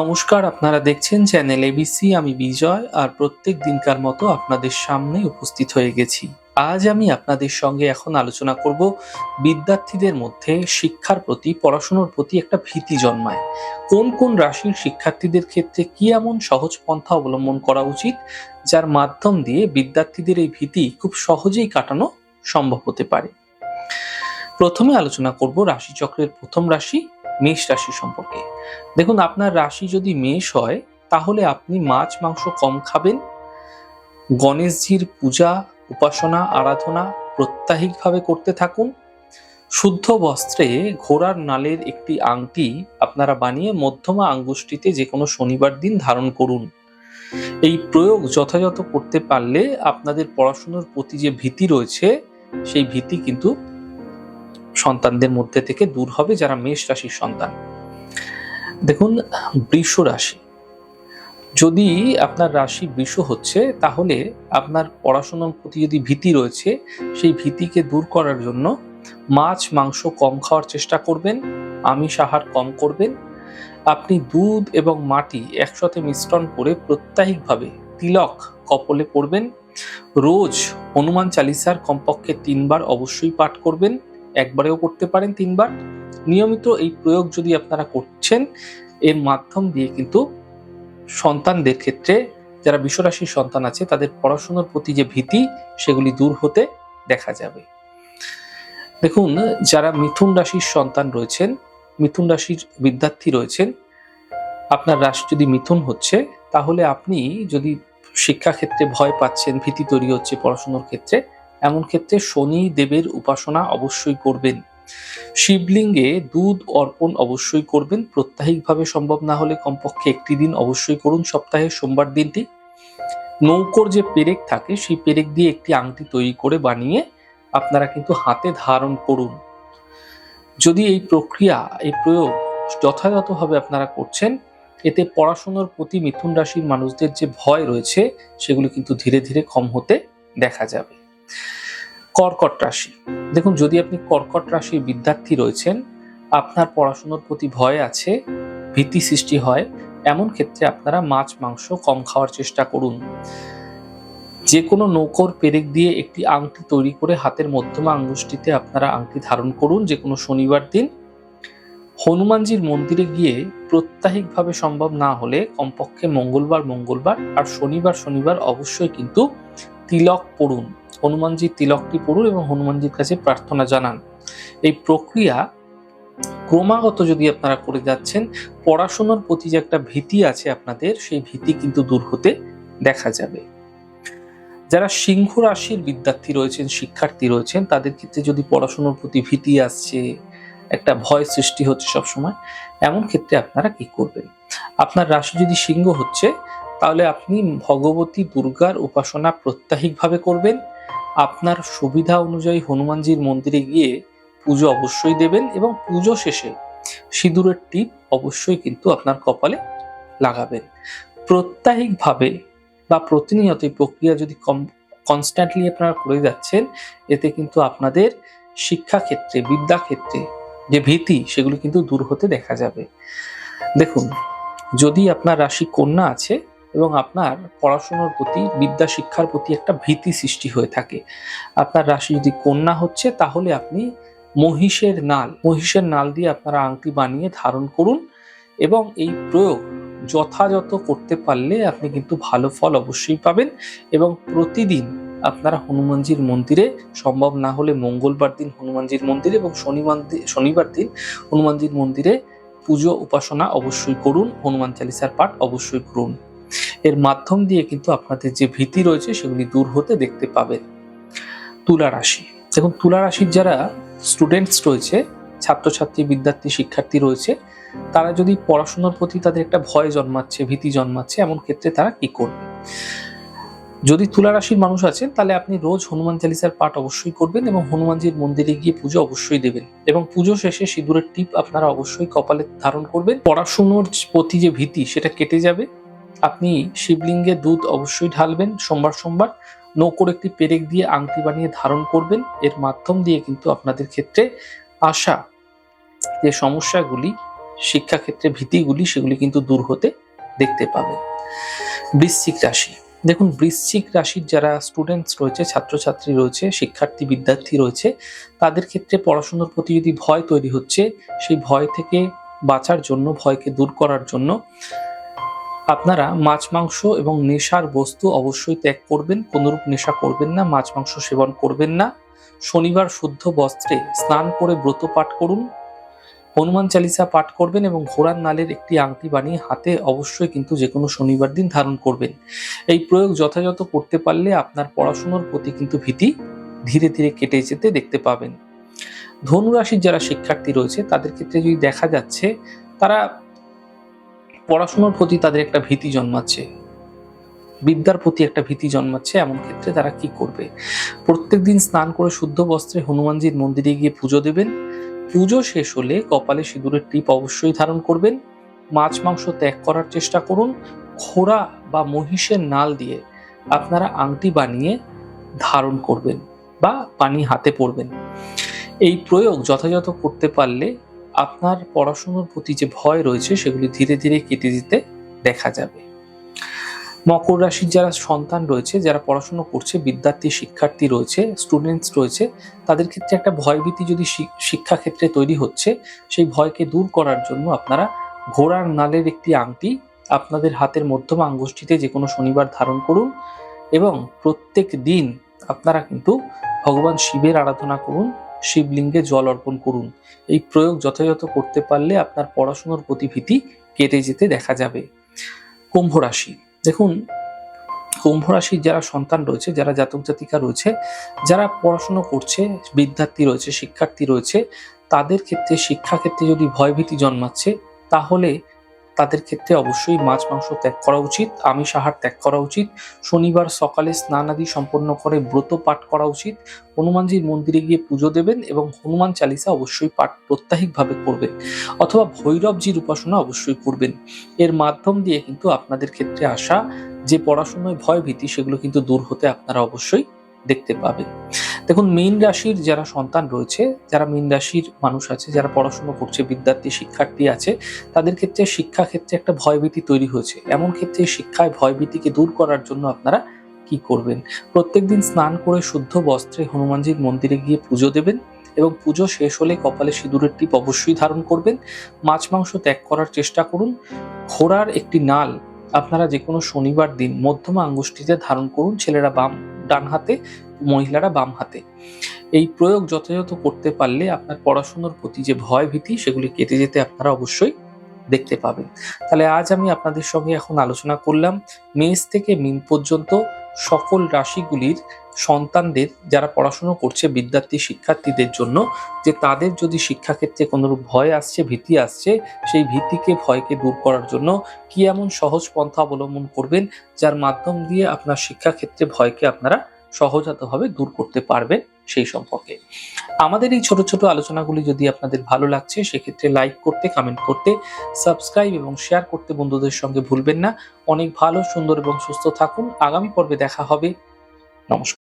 নমস্কার, আপনারা দেখছেন চ্যানেল এবিসি আমি বিজয়, আর প্রত্যেক দিনকার মতো আপনাদের সামনে উপস্থিত হয়ে গেছি। আজ আমি আপনাদের সঙ্গে এখন আলোচনা করব বিদ্যার্থীদের মধ্যে শিক্ষার প্রতি, পড়াশুনোর প্রতি একটা ভীতি জন্মায়। কোন কোন রাশির শিক্ষার্থীদের ক্ষেত্রে কি এমন সহজ পন্থা অবলম্বন করা উচিত, যার মাধ্যম দিয়ে বিদ্যার্থীদের এই ভীতি খুব সহজেই কাটানো সম্ভব হতে পারে? প্রথমে আলোচনা করব রাশিচক্রের প্রথম রাশি মেষ রাশি সম্পর্কে। দেখুন, আপনার রাশি যদি মেষ হয়, তাহলে আপনি মাছ, মাংস কম খাবেন। গণেশজির পূজা, উপাসনা, আরাধনা প্রত্যাহিকভাবে করতে থাকুন। শুদ্ধ বস্ত্রে ঘোড়ার নালের একটি আংটি আপনারা বানিয়ে মধ্যমা আঙ্গুষ্টিতে যে কোনো শনিবার দিন ধারণ করুন। এই প্রয়োগ যথাযথ করতে পারলে আপনাদের পড়াশুনোর প্রতি যে ভীতি রয়েছে, সেই ভীতি কিন্তু সন্তানদের মধ্যে থেকে দূর হবে যারা মেষ রাশির সন্তান। দেখুন, বৃষ রাশি। যদি আপনার রাশি বৃষ হচ্ছে, তাহলে আপনার পড়াশোনার প্রতি যদি ভীতি রয়েছে, সেই ভীতিকে দূর করার জন্য মাছ, মাংস কম খাওয়ার চেষ্টা করবেন, আমিষ আহার কম করবেন। আপনি দুধ এবং মাটি একসাথে মিশ্রণ করে প্রত্যাহিকভাবে তিলক কপলে পড়বেন। রোজ হনুমান চালিসার কমপক্ষে তিনবার অবশ্যই পাঠ করবেন। একবারেও করতে পারেন তিনবার। নিয়মিত এই প্রয়োগ যদি আপনারা করছেন, এর মাধ্যম দিয়ে কিন্তু সন্তানদের ক্ষেত্রে, যারা বিশ্বরাশির সন্তান আছে, তাদের পড়াশোনার প্রতি যে ভীতি, সেগুলি দূর হতে দেখা যাবে। দেখুন, যারা মিথুন রাশির সন্তান রয়েছেন, মিথুন রাশির বিদ্যার্থী রয়েছেন, আপনার রাশি যদি মিথুন হচ্ছে, তাহলে আপনি যদি শিক্ষাক্ষেত্রে ভয় পাচ্ছেন, ভীতি তৈরি হচ্ছে পড়াশোনার ক্ষেত্রে এমন ক্ষেত্রে শনি দেবের উপাসনা অবশ্যই করবেন। শিবলিঙ্গে দুধ অর্পণ অবশ্যই করবেন। প্রত্যাহিকভাবে সম্ভব না হলে কমপক্ষে একটি দিন অবশ্যই করুন। সপ্তাহে সোমবার দিনটি। নৌকোর যে পেরেক থাকে, সেই পেরেক দিয়ে একটি আংটি তৈরি করে বানিয়ে আপনারা কিন্তু হাতে ধারণ করুন। যদি এই প্রক্রিয়া, এই প্রয়োগ যথাযথভাবে আপনারা করছেন, এতে পড়াশোনার প্রতি মিথুন রাশির মানুষদের যে ভয় রয়েছে, সেগুলো কিন্তু ধীরে ধীরে কম হতে দেখা যাবে। কর্কট রাশি। দেখুন, যদি আপনি কর্কট রাশির বিদ্যার্থী রয়েছেন, আপনার পড়াশোনার প্রতি ভয় আছে, ভীতি সৃষ্টি হয়, এমন ক্ষেত্রে আপনারা মাছ, মাংস কম খাওয়ার চেষ্টা করুন। যে কোনো নৌকোর পেরেক দিয়ে একটি আংটি তৈরি করে হাতের মধ্যমা আঙ্গুষ্টিতে আপনারা আংটি ধারণ করুন যে কোনো শনিবার দিন। হনুমানজির মন্দিরে গিয়ে প্রত্যাহিকভাবে সম্ভব না হলে কমপক্ষে মঙ্গলবার মঙ্গলবার আর শনিবার শনিবার অবশ্যই কিন্তু তিলক পড়ুন হনুমানজির তিলকটি পড়ুন এবং হনুমানজির কাছে প্রার্থনা জানান। এই প্রক্রিয়া ক্রমাগত যদি আপনারা করে যাচ্ছেন, পড়াশোনার প্রতি যে একটা ভীতি আছে আপনাদের, সেই ভীতি কিন্তু দূর হতে দেখা যাবে। যারা সিংহ রাশির বিদ্যার্থী রয়েছেন, শিক্ষার্থী রয়েছেন, তাদের ক্ষেত্রে যদি পড়াশোনার প্রতি ভীতি আসছে, একটা ভয় সৃষ্টি হচ্ছে সবসময়, এমন ক্ষেত্রে আপনারা কি করবেন? আপনার রাশি যদি সিংহ হচ্ছে তাহলে আপনি ভগবতী দুর্গার উপাসনা প্রত্যাহিকভাবে করবেন। আপনার সুবিধা অনুযায়ী হনুমানজির মন্দিরে গিয়ে পুজো অবশ্যই দেবেন এবং পুজো শেষে সিঁদুরের টিপ অবশ্যই কিন্তু আপনার কপালে লাগাবেন। প্রত্যাহিকভাবে বা প্রতিনিয়ত প্রক্রিয়া যদি কম কনস্ট্যান্টলি আপনারা করে যাচ্ছেন, এতে কিন্তু আপনাদের শিক্ষাক্ষেত্রে, বিদ্যাক্ষেত্রে যে ভীতি, সেগুলো কিন্তু দূর হতে দেখা যাবে। দেখুন, যদি আপনার রাশি কন্যা আছে এবং আপনার পড়াশোনার প্রতি, বিদ্যা শিক্ষার প্রতি একটা ভীতি সৃষ্টি হয়ে থাকে। আপনার রাশি যদি কন্যা হচ্ছে, তাহলে আপনি মহিষের নাল মহিষের নাল দিয়ে আপনারা আংটি বানিয়ে ধারণ করুন এবং এই প্রয়োগ যথাযথ করতে পারলে আপনি কিন্তু ভালো ফল অবশ্যই পাবেন এবং প্রতিদিন আপনারা হনুমানজির মন্দিরে, সম্ভব না হলে মঙ্গলবার দিন হনুমানজির মন্দিরে এবং শনিবার শনিবার দিন হনুমানজির মন্দিরে পুজো উপাসনা অবশ্যই করুন, হনুমান চালিসার পাঠ অবশ্যই করুন। এর মাধ্যম দিয়ে কিন্তু আপনাদের যে ভীতি রয়েছে সেগুলি দূর হতে দেখতে পাবেন। তুলা রাশি। দেখুন, তুলা রাশির যারা স্টুডেন্টস রয়েছে, ছাত্রছাত্রী, বিদ্যার্থী, শিক্ষার্থী রয়েছে, তারা যদি পড়াশোনার প্রতি তাদের একটা ভয় জন্মাচ্ছে, ভীতি জন্মাচ্ছে, এমন ক্ষেত্রে তারা কি করবে? যদি তুলা রাশির মানুষ আছেন, তাহলে আপনি রোজ হনুমান চালিসার পাঠ অবশ্যই করবেন এবং হনুমানজির মন্দিরে গিয়ে পুজো অবশ্যই দেবেন এবং পুজো শেষে সিঁদুরের টিপ আপনারা অবশ্যই কপালে ধারণ করবেন। পড়াশুনোর প্রতি যে ভীতি, সেটা কেটে যাবে। আপনি শিবলিঙ্গে দুধ অবশ্যই ঢালবেন, সোমবার সোমবার। নৌকোর একটি পেরেক দিয়ে আংটি বানিয়ে ধারণ করবেন। এর মাধ্যম দিয়ে কিন্তু আপনাদের ক্ষেত্রে আসা যে সমস্যাগুলি, শিক্ষাক্ষেত্রে ভীতিগুলি, সেগুলি কিন্তু দূর হতে দেখতে পাবেন। বৃশ্চিক রাশি। দেখুন, বৃশ্চিক রাশির যারা স্টুডেন্টস রয়েছে, ছাত্রছাত্রী রয়েছে, শিক্ষার্থী, বিদ্যার্থী রয়েছে, তাদের ক্ষেত্রে পড়াশোনার প্রতি যদি ভয় তৈরি হচ্ছে, সেই ভয় থেকে বাঁচার জন্য, ভয়কে দূর করার জন্য আপনারা মাছ, মাংস এবং নেশার বস্তু অবশ্যই ত্যাগ করবেন, কোনরূপ নেশা করবেন না, মাছ, মাংস সেবন করবেন না। শনিবার শুদ্ধ বস্ত্রে স্নান করে ব্রত পাঠ করুন, হনুমান চালিসা পাঠ করবেন এবং ঘোড়ার নালের একটি আংটি বানিয়ে হাতে অবশ্যই কিন্তু যে কোনো শনিবার দিন ধারণ করবেন। এই প্রয়োগ যথাযথ করতে পারলে আপনার পড়াশুনোর প্রতি কিন্তু ভীতি ধীরে ধীরে কেটে যেতে দেখতে পাবেন। ধনুরাশির যারা শিক্ষার্থী রয়েছে, তাদের ক্ষেত্রে যদি দেখা যাচ্ছে, তারা পড়াশোনার প্রতি তাদের একটা ভীতি জন্মাচ্ছে। বিদ্যার প্রতি একটা ভীতি জন্মাচ্ছে এমন ক্ষেত্রে তারা কি করবে? প্রত্যেক দিন স্নান করে শুদ্ধ বস্ত্রে হনুমানজির মন্দিরে গিয়ে পুজো দেবেন। পুজো শেষ হলে কপালে সিঁদুরের টিপ অবশ্যই ধারণ করবেন। মাছ মাংস ত্যাগ করার চেষ্টা করুন। ঘোড়া বা মহিষের নাল দিয়ে আপনারা আংটি বানিয়ে ধারণ করবেন বা পানি হাতে পড়বেন। এই প্রয়োগ যথাযথ করতে পারলে আপনার পড়াশোনার প্রতি যে ভয় রয়েছে, সেগুলি ধীরে ধীরে কেটে দিতে দেখা যাবে। মকর রাশির যারা সন্তান রয়েছে, যারা পড়াশোনা করছে, বিদ্যার্থী, শিক্ষার্থী রয়েছে স্টুডেন্টস রয়েছে, তাদের ক্ষেত্রে একটা ভয়ভীতি যদি শিক্ষাক্ষেত্রে তৈরি হচ্ছে, সেই ভয়কে দূর করার জন্য আপনারা ঘোড়ার নালের একটি আংটি আপনাদের হাতের মধ্যম আঙ্গুষ্ঠিতে যে কোনো শনিবার ধারণ করুন এবং প্রত্যেক দিন আপনারা কিন্তু ভগবান শিবের আরাধনা করুন। শিবলিঙ্গে জল অর্পণ করুন। এই প্রয়োগ যথাযথ করতে পারলে আপনার পড়াশোনার প্রতিভীতি কেটে যেতে দেখা যাবে। কুম্ভ রাশি। দেখুন, কুম্ভ রাশির যারা সন্তান রয়েছে, যারা জাতক জাতিকা রয়েছে, যারা পড়াশুনো করছে, বিদ্যার্থী রয়েছে, শিক্ষার্থী রয়েছে, তাদের ক্ষেত্রে, শিক্ষাক্ষেত্রে যদি ভয়ভীতি জন্মাচ্ছে, তাহলে তাদের ক্ষেত্রে অবশ্যই মাছ, মাংস ত্যাগ করা উচিত, আমিষ আহার ত্যাগ করা উচিত। শনিবার সকালে স্নান আদি সম্পন্ন করে ব্রত পাঠ করা উচিত। হনুমানজির মন্দিরে গিয়ে পুজো দেবেন এবং হনুমান চালিসা অবশ্যই পাঠ প্রত্যাহিকভাবে করবেন অথবা ভৈরবজির উপাসনা অবশ্যই করবেন। এর মাধ্যম দিয়ে কিন্তু আপনাদের ক্ষেত্রে আসা যে পড়াশোনায় ভয় ভীতি সেগুলো কিন্তু দূর হতে আপনারা অবশ্যই দেখতে পাবেন। দেখুন, মীন রাশির যারা সন্তান রয়েছে, যারা মীন রাশির মানুষ আছে, যারা পড়াশোনা করছে, বিদ্যার্থী, শিক্ষার্থী আছে, তাদের ক্ষেত্রে শিক্ষা ক্ষেত্রে একটা ভয়ভীতি তৈরি হয়েছে। এমন ক্ষেত্রে শিক্ষায় ভয়ভীতিকে দূর করার জন্য আপনারা কি করবেন? প্রত্যেকদিন স্নান করে শুদ্ধ বস্ত্রে হনুমানজির মন্দিরে গিয়ে পুজো দেবেন এবং পুজো শেষ হলে কপালে সিঁদুরের টিপ অবশ্যই ধারণ করবেন। মাছ মাংস ত্যাগ করার চেষ্টা করুন। ঘোড়ার একটি নাল আপনারা যে কোনো শনিবার দিন মধ্যমা আঙ্গুষ্টিতে ধারণ করুন। ছেলেরা বাম ডান হাতে, মহিলারা বাম হাতে। এই প্রয়োগ যথাযথ করতে পারলে আপনার পড়াশুনোর প্রতি যে ভয় ভীতি, সেগুলি কেটে যেতে আপনারা অবশ্যই দেখতে পাবেন। তাহলে আজ আমি আপনাদের সঙ্গে এখন আলোচনা করলাম, মেষ থেকে মিন পর্যন্ত সকল রাশিগুলির সন্তানদের যারা পড়াশোনা করছে, বিদ্যার্থী শিক্ষার্থীদের জন্য, যে তাদের যদি শিক্ষাক্ষেত্রে কোনোরূপ ভয় আসছে, ভীতি আসছে, সেই ভীতিকে, ভয়কে দূর করার জন্য কি এমন সহজ পন্থা অবলম্বন করবেন, যার মাধ্যম দিয়ে আপনার শিক্ষাক্ষেত্রে ভয়কে আপনারা সহজাতভাবে দূর করতে পারবেন সেই সম্পর্কে? আমাদের এই ছোট ছোট আলোচনাগুলি যদি আপনাদের ভালো লাগছে, সেক্ষেত্রে লাইক করতে কমেন্ট করতে, সাবস্ক্রাইব এবং শেয়ার করতে বন্ধুদের সঙ্গে ভুলবেন না। অনেক ভালো, সুন্দর এবং সুস্থ থাকুন। আগামী পর্বে দেখা হবে। নমস্কার।